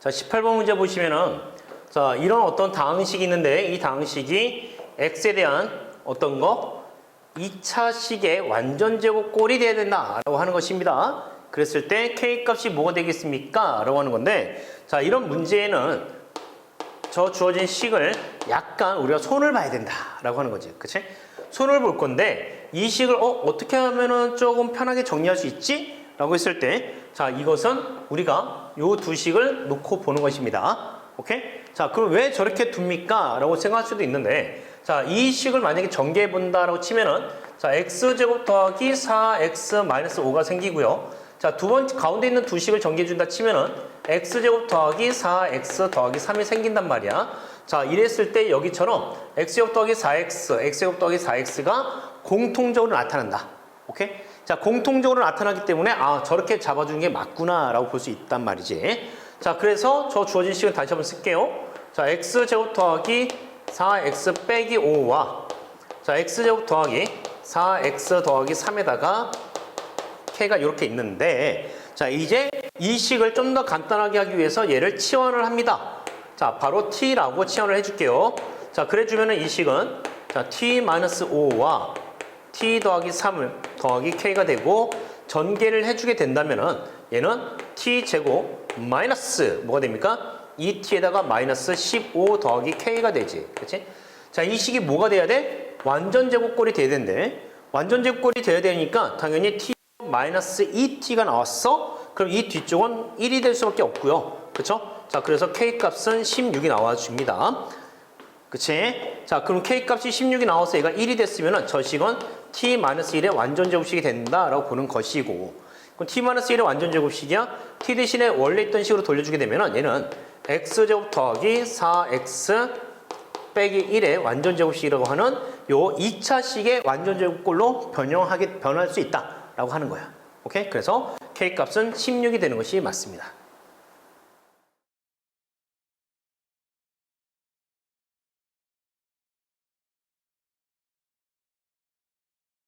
자, 18번 문제 보시면은 자, 이런 어떤 다항식이 있는데 이 다항식이 x에 대한 어떤 거 2차 식의 완전 제곱 꼴이 돼야 된다라고 하는 것입니다. 그랬을 때 k 값이 뭐가 되겠습니까? 라고 하는 건데 자, 이런 문제에는 저 주어진 식을 약간 우리가 손을 봐야 된다라고 하는 거지. 그치? 손을 볼 건데 이 식을 어, 어떻게 하면은 조금 편하게 정리할 수 있지? 라고 했을 때 자, 이것은 우리가 요 두 식을 놓고 보는 것입니다. 오케이? 자, 그럼 왜 저렇게 둡니까? 라고 생각할 수도 있는데 자, 이 식을 만약에 전개해 본다라고 치면은 자, x제곱 더하기 4x 마이너스 5가 생기고요. 자, 두 번째 가운데 있는 두 식을 전개해 준다 치면은 x제곱 더하기 4x 더하기 3이 생긴단 말이야. 자, 이랬을 때 여기처럼 x제곱 더하기 4x, x제곱 더하기 4x가 공통적으로 나타난다. 오케이? 자, 공통적으로 나타나기 때문에 아, 저렇게 잡아주는 게 맞구나라고 볼 수 있단 말이지. 자, 그래서 저 주어진 식은 다시 한번 쓸게요. 자, x제곱 더하기 4x 빼기 5와 자, x제곱 더하기 4x 더하기 3에다가 k가 이렇게 있는데 자 이제 이 식을 좀 더 간단하게 하기 위해서 얘를 치환을 합니다. 자 바로 t라고 치환을 해줄게요. 자 그래주면은 이 식은 자 t-5와 t 더하기 3을 더하기 k가 되고 전개를 해주게 된다면은 얘는 t 제곱 마이너스 뭐가 됩니까? 2t에다가 마이너스 15 더하기 k가 되지. 그렇지? 자, 이 식이 뭐가 돼야 돼? 완전 제곱꼴이 돼야 되는데 완전 제곱꼴이 돼야 되니까 당연히 t 마이너스 2t가 나왔어. 그럼 이 뒤쪽은 1이 될 수밖에 없고요. 그렇죠? 자, 그래서 k 값은 16이 나와 줍니다. 그치? 자, 그럼 k 값이 16이 나와서 얘가 1이 됐으면은 저 식은 t 마이너스 1의 완전 제곱식이 된다라고 보는 것이고 그럼 t 마이너스 1의 완전 제곱식이야? t 대신에 원래 있던 식으로 돌려주게 되면은 얘는 x제곱 더하기 4x 빼기 1의 완전 제곱식이라고 하는 요 2차 식의 완전 제곱꼴로 변형하게 변할 수 있다라고 하는 거야. 오케이? 그래서 k 값은 16이 되는 것이 맞습니다.